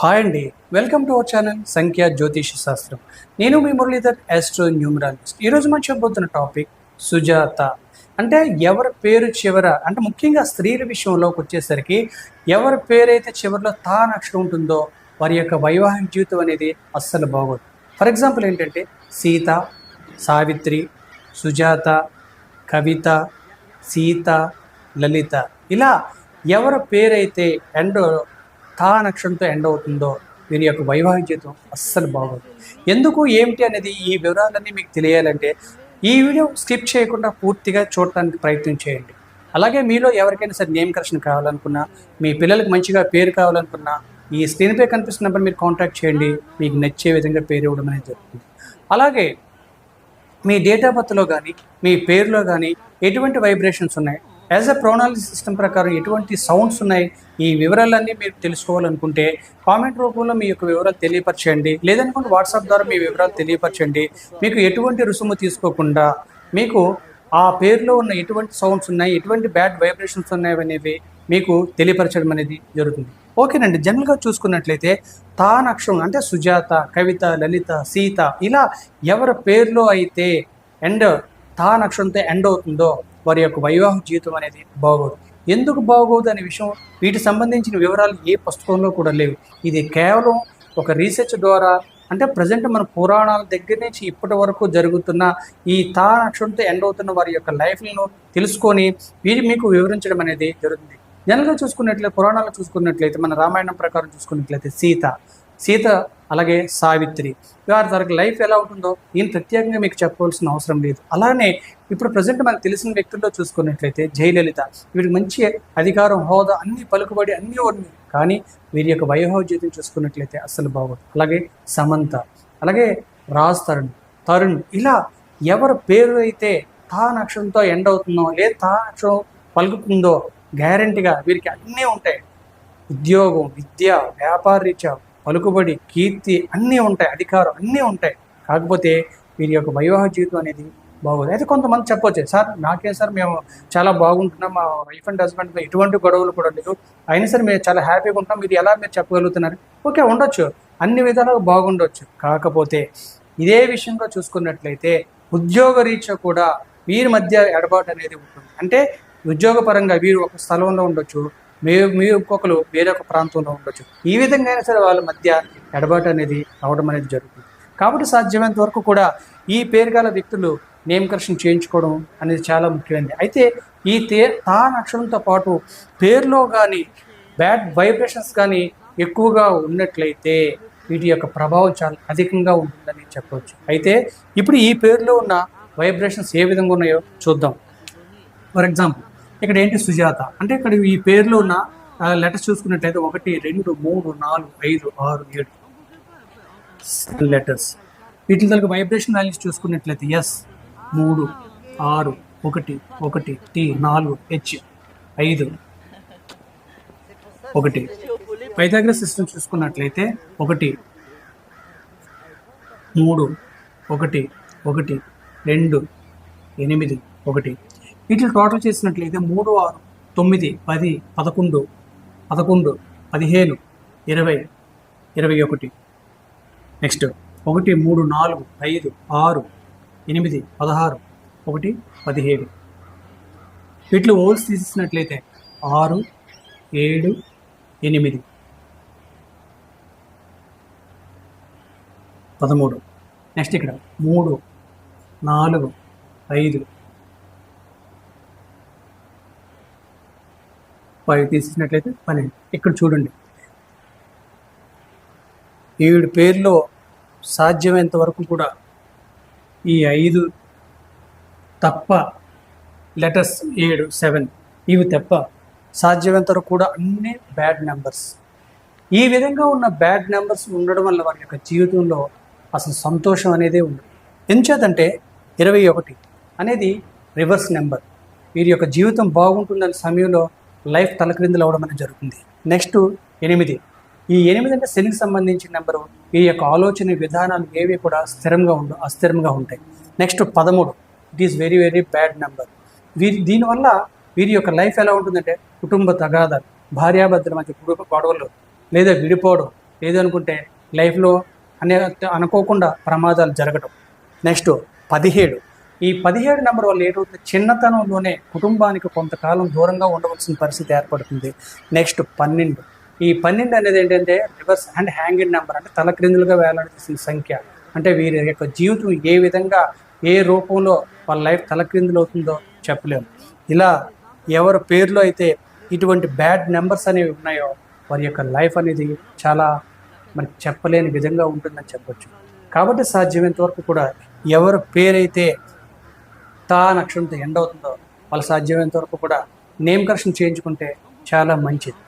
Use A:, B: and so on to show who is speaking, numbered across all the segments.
A: Hi అండి. Welcome to our channel సంఖ్య జ్యోతిష శాస్త్రం. నేను మీ మురళీధర్ ఆస్ట్రో న్యూమరాలజిస్ట్ ఈరోజు మనం చెప్పబోతున్న టాపిక్ సుజాత. అంటే ఎవరి పేరు చివర అంటే ముఖ్యంగా స్త్రీల విషయంలోకి వచ్చేసరికి ఎవరి పేరైతే చివరిలో తా అక్షరం ఉంటుందో వారి యొక్క వైవాహిక జీవితం అనేది అస్సలు బాగోదు. ఫర్ ఎగ్జాంపుల్ ఏంటంటే సీత సావిత్రి సుజాత కవిత సీత లలిత. ఇలా ఎవరి పేరైతే ఎండ్ తా నక్షత్రంతో ఎండ్ అవుతుందో వీరి యొక్క వైవాహిక జీవితం అస్సలు బాగోదు. ఎందుకు ఏమిటి అనేది ఈ వివరాలన్నీ మీకు తెలియాలంటే ఈ వీడియో స్కిప్ చేయకుండా పూర్తిగా చూడటానికి ప్రయత్నం చేయండి. అలాగే మీలో ఎవరికైనా సరే నేమ్ కరెక్షన్ కావాలనుకున్నా మీ పిల్లలకు మంచిగా పేరు కావాలనుకున్నా ఈ స్క్రీన్పై కనిపిస్తున్న నెంబర్ మీరు కాంటాక్ట్ చేయండి మీకు నచ్చే విధంగా పేరు ఇవ్వడం అనేది జరుగుతుంది. అలాగే మీ డేట్ ఆఫ్ బర్త్లో కానీ మీ పేరులో కానీ ఎటువంటి వైబ్రేషన్స్ ఉన్నాయి? యాజ్ అ ప్రోనాలజీ సిస్టమ్ ప్రకారం ఎటువంటి సౌండ్స్ ఉన్నాయి? ఈ వివరాలన్నీ మీరు తెలుసుకోవాలనుకుంటే కామెంట్ రూపంలో మీ యొక్క వివరాలు తెలియపరచండి. లేదనుకుంటే వాట్సాప్ ద్వారా మీ వివరాలు తెలియపరచండి. మీకు ఎటువంటి రుసుము తీసుకోకుండా మీకు ఆ పేరులో ఉన్న ఎటువంటి సౌండ్స్ ఉన్నాయి? ఎటువంటి బ్యాడ్ వైబ్రేషన్స్ ఉన్నాయి అనేవి మీకు తెలియపరచడం అనేది జరుగుతుంది. ఓకేనండి జనరల్గా చూసుకున్నట్లయితే తా అక్షరం అంటే సుజాత కవిత లలిత సీత ఇలా ఎవరి పేరులో అయితే ఎండ్ తా అక్షరంతో ఎండ్ అవుతుందో వారి యొక్క వైవాహిక జీవితం అనేది బాగోదు. ఎందుకు బాగోదు అనే విషయం వీటికి సంబంధించిన వివరాలు ఏ పుస్తకంలో కూడా లేవు. ఇది కేవలం ఒక రీసెర్చ్ ద్వారా అంటే ప్రజెంట్ మన పురాణాల దగ్గర నుంచి ఇప్పటి వరకు జరుగుతున్న ఈ తా అక్షరంతో ఎండ్ అవుతున్న వారి యొక్క లైఫ్లను తెలుసుకొని వీరి మీకు వివరించడం అనేది జరుగుతుంది. జనరల్గా చూసుకున్నట్లయితే పురాణాలు చూసుకున్నట్లయితే మన రామాయణం ప్రకారం చూసుకున్నట్లయితే సీత సీత అలాగే సావిత్రి. వారి తరకు లైఫ్ ఎలా ఉంటుందో ఈయన ప్రత్యేకంగా మీకు చెప్పవలసిన అవసరం లేదు. అలానే ఇప్పుడు ప్రజెంట్ మనకు తెలిసిన వ్యక్తుల్లో చూసుకున్నట్లయితే జయలలిత. వీరికి మంచి అధికారం హోదా అన్ని పలుకుబడి అన్నీ ఉన్నాయి కానీ వీరి యొక్క వయోహోద్యతం చూసుకున్నట్లయితే అస్సలు బాగోదు. అలాగే సమంత. అలాగే రాజ్ తరుణ్. తరుణ్ ఇలా ఎవరి పేరు అయితే తా నక్షంతో ఎండ్ అవుతుందో లేదా తా నక్షం పలుకుతుందో గ్యారంటీగా వీరికి అన్నీ ఉంటాయి. ఉద్యోగం విద్య వ్యాపార రీత్యా పలుకుబడి కీర్తి అన్నీ ఉంటాయి అధికారం అన్నీ ఉంటాయి. కాకపోతే వీరి యొక్క వైవాహిక జీవితం అనేది బాగోదు. అయితే కొంతమంది చెప్పొచ్చు సార్ నాకే సార్ మేము చాలా బాగుంటున్నాం మా వైఫ్ అండ్ హస్బెండ్ ఎటువంటి గొడవలు కూడా లేవు అయినా సరే మేము చాలా హ్యాపీగా ఉంటాం మీరు ఎలా మీరు చెప్పగలుగుతున్నారు? ఓకే ఉండొచ్చు. అన్ని విధాలుగా బాగుండొచ్చు. కాకపోతే ఇదే విషయంగా చూసుకున్నట్లయితే ఉద్యోగ రీత్యా కూడా వీరి మధ్య ఎడబాటు అనేది ఉంటుంది. అంటే ఉద్యోగపరంగా వీరు ఒక స్థలంలో ఉండొచ్చు మీరు మీ ఇంకొకరు వేరొక ప్రాంతంలో ఉండొచ్చు. ఈ విధంగా అయినా సరే వాళ్ళ మధ్య ఎడబాటు అనేది రావడం అనేది జరుగుతుంది. కాబట్టి సాధ్యమైనంత వరకు కూడా ఈ పేరు గల వ్యక్తులు నేమ్ కరెక్షన్ చేయించుకోవడం అనేది చాలా ముఖ్యమైనది. అయితే ఈ తే తా అక్షరంతో పాటు పేరులో కానీ బ్యాడ్ వైబ్రేషన్స్ కానీ ఎక్కువగా ఉన్నట్లయితే వీటి యొక్క ప్రభావం చాలా అధికంగా ఉంటుందని చెప్పవచ్చు. అయితే ఇప్పుడు ఈ పేరులో ఉన్న వైబ్రేషన్స్ ఏ విధంగా ఉన్నాయో చూద్దాం. ఫర్ ఎగ్జాంపుల్ ఇక్కడ ఏంటి సుజాత? అంటే ఇక్కడ ఈ పేరులో ఉన్న లెటర్స్ చూసుకున్నట్లయితే ఒకటి రెండు మూడు నాలుగు ఐదు ఆరు ఏడు లెటర్స్ వీటి తనకు వైబ్రేషన్ వాల్యూస్ చూసుకున్నట్లయితే ఎస్ మూడు ఆరు ఒకటి ఒకటి టీ నాలుగు హెచ్ ఐదు ఒకటి. పైథాగరస్ సిస్టమ్ చూసుకున్నట్లయితే ఒకటి మూడు ఒకటి ఒకటి రెండు ఎనిమిది ఒకటి. వీటిని టోటల్ చేసినట్లయితే మూడు ఆరు తొమ్మిది పది పదకొండు పదకొండు పదిహేను ఇరవై ఇరవై ఒకటి. నెక్స్ట్ ఒకటి మూడు నాలుగు ఐదు ఆరు ఎనిమిది పదహారు ఒకటి పదిహేడు. వీటిలో ఓల్స్ తీసినట్లయితే ఆరు ఏడు ఎనిమిది. పదమూడు. నెక్స్ట్ ఇక్కడ. మూడు నాలుగు ఐదు ఫైవ్ తీసినట్లయితే పన్నెండు ఇక్కడ చూడండి. ఏడు పేర్లో సాధ్యమైనంత వరకు కూడా ఈ ఐదు తప్ప లెటర్స్ ఏడు సెవెన్ ఇవి తప్ప సాధ్యమైనంత వరకు కూడా అన్నీ బ్యాడ్ నెంబర్స్. ఈ విధంగా ఉన్న బ్యాడ్ నెంబర్స్ ఉండడం వల్ల వారి యొక్క జీవితంలో అసలు సంతోషం అనేదే ఉండదు. ఎంచేతంటే ఇరవై ఒకటి అనేది రివర్స్ నెంబర్. వీరి యొక్క జీవితం బాగుంటుందనే సమయంలో లైఫ్ తలక్రిందులు అవడం అనేది జరుగుతుంది. నెక్స్ట్ ఎనిమిది. ఈ ఎనిమిది అంటే శనికి సంబంధించిన నెంబరు. ఈ యొక్క ఆలోచన విధానాలు ఏవి కూడా స్థిరంగా ఉండు అస్థిరంగా ఉంటాయి. నెక్స్ట్ పదమూడు. It is very very bad number వీరి దీనివల్ల వీరి యొక్క లైఫ్ ఎలా ఉంటుందంటే కుటుంబ తగాదాలు భార్యాభర్తల మధ్య కుటుంబ గొడవలు లేదా విడిపోవడం లేదనుకుంటే లైఫ్లో అనే అనుకోకుండా ప్రమాదాలు జరగడం నెక్స్ట్ పదిహేడు. ఈ పదిహేడు నెంబర్ వల్ల ఏంటంటే చిన్నతనంలోనే కుటుంబానికి కొంతకాలం దూరంగా ఉండవలసిన పరిస్థితి ఏర్పడుతుంది. నెక్స్ట్ పన్నెండు. ఈ పన్నెండు అనేది ఏంటంటే రివర్స్ అండ్ హ్యాంగిడ్ నెంబర్ అంటే తలక్రిందులుగా వేలాడేసిన సంఖ్య. అంటే వీరి యొక్క జీవితం ఏ విధంగా ఏ రూపంలో వాళ్ళ లైఫ్ తలక్రిందులు అవుతుందో చెప్పలేము. ఇలా ఎవరి పేరులో అయితే ఇటువంటి బ్యాడ్ నెంబర్స్ అనేవి ఉన్నాయో వారి యొక్క లైఫ్ అనేది చాలా మనకి చెప్పలేని విధంగా ఉంటుందని చెప్పొచ్చు. కాబట్టి సాధ్యమైనంత వరకు కూడా ఎవరి పేరైతే తా నక్షత్రంతో ఎండ్ అవుతుందో వాళ్ళు సాధ్యమైనంత వరకు కూడా నేమ్ కరెక్షన్ చేయించుకుంటే చాలా మంచిది.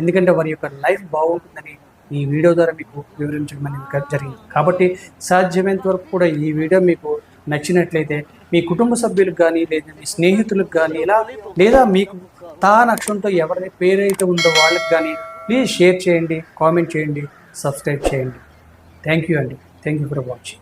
A: ఎందుకంటే వారి యొక్క లైఫ్ బాగుంటుందని ఈ వీడియో ద్వారా మీకు వివరించడం అనేది జరిగింది. కాబట్టి సాధ్యమైనంత వరకు కూడా ఈ వీడియో మీకు నచ్చినట్లయితే మీ కుటుంబ సభ్యులకు కానీ లేదా మీ స్నేహితులకు కానీ ఇలా లేదా మీకు తా నక్షత్రంతో ఎవరి పేరైతే ఉందో వాళ్ళకి కానీ ప్లీజ్ షేర్ చేయండి కామెంట్ చేయండి సబ్స్క్రైబ్ చేయండి. థ్యాంక్ యూ అండి. Thank you for watching